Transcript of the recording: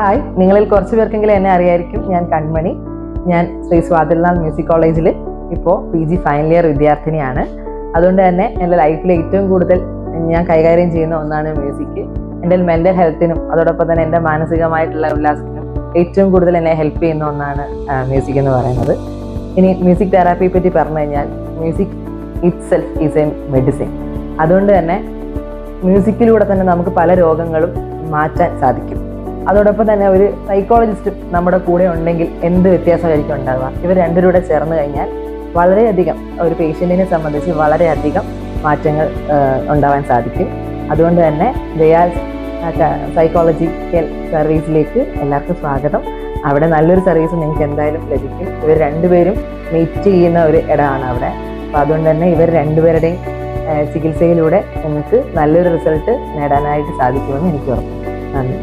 Hi നിങ്ങളിൽ കുറച്ച് പേർക്കെങ്കിലും എന്നെ അറിയായിരിക്കും. ഞാൻ കൺമണി. ഞാൻ ശ്രീ സ്വാതിർലാൽ മ്യൂസിക് കോളേജിൽ ഇപ്പോൾ പി ജി ഫൈനൽ ഇയർ വിദ്യാർത്ഥിനിയാണ്. അതുകൊണ്ട് തന്നെ എന്റെ ലൈഫിൽ ഏറ്റവും കൂടുതൽ ഞാൻ കൈകാര്യം ചെയ്യുന്ന ഒന്നാണ് മ്യൂസിക്. എന്റെ മെന്റൽ ഹെൽത്തിനും അതോടൊപ്പം തന്നെ എന്റെ മാനസികമായിട്ടുള്ള ഉല്ലാസത്തിനും ഏറ്റവും കൂടുതൽ എന്നെ ഹെൽപ്പ് ചെയ്യുന്ന ഒന്നാണ് മ്യൂസിക് എന്ന് പറയുന്നത്. ഇനി മ്യൂസിക് തെറാപ്പിയെ പറ്റി പറഞ്ഞു കഴിഞ്ഞാൽ music itself is a medicine അതുകൊണ്ട് തന്നെ മ്യൂസിക്കിലൂടെ തന്നെ നമുക്ക് പല രോഗങ്ങളും മാറ്റാൻ സാധിക്കും. അതോടൊപ്പം തന്നെ ഒരു സൈക്കോളജിസ്റ്റ് നമ്മുടെ കൂടെ ഉണ്ടെങ്കിൽ എന്ത് വ്യത്യാസമായിരിക്കും ഉണ്ടാവുക? ഇവർ രണ്ടുപേരുടെ ചേർന്ന് കഴിഞ്ഞാൽ വളരെയധികം ഒരു പേഷ്യന്റിനെ സംബന്ധിച്ച് വളരെയധികം മാറ്റങ്ങൾ ഉണ്ടാവാൻ സാധിക്കും. അതുകൊണ്ട് തന്നെ ദയാൽ സൈക്കോളജിക്കൽ സർവീസിലേക്ക് എല്ലാവർക്കും സ്വാഗതം. അവിടെ നല്ലൊരു സർവീസ് നിങ്ങൾക്ക് എന്തായാലും ലഭിക്കും. ഇവർ രണ്ടുപേരും മീറ്റ് ചെയ്യുന്ന ഒരു ഇടമാണ് അവിടെ. അപ്പോൾ അതുകൊണ്ട് തന്നെ ഇവർ രണ്ടുപേരുടെയും ചികിത്സയിലൂടെ നിങ്ങൾക്ക് നല്ലൊരു റിസൾട്ട് നേടാനായിട്ട് സാധിക്കുമെന്ന് എനിക്ക് ഉറപ്പ്. നന്ദി.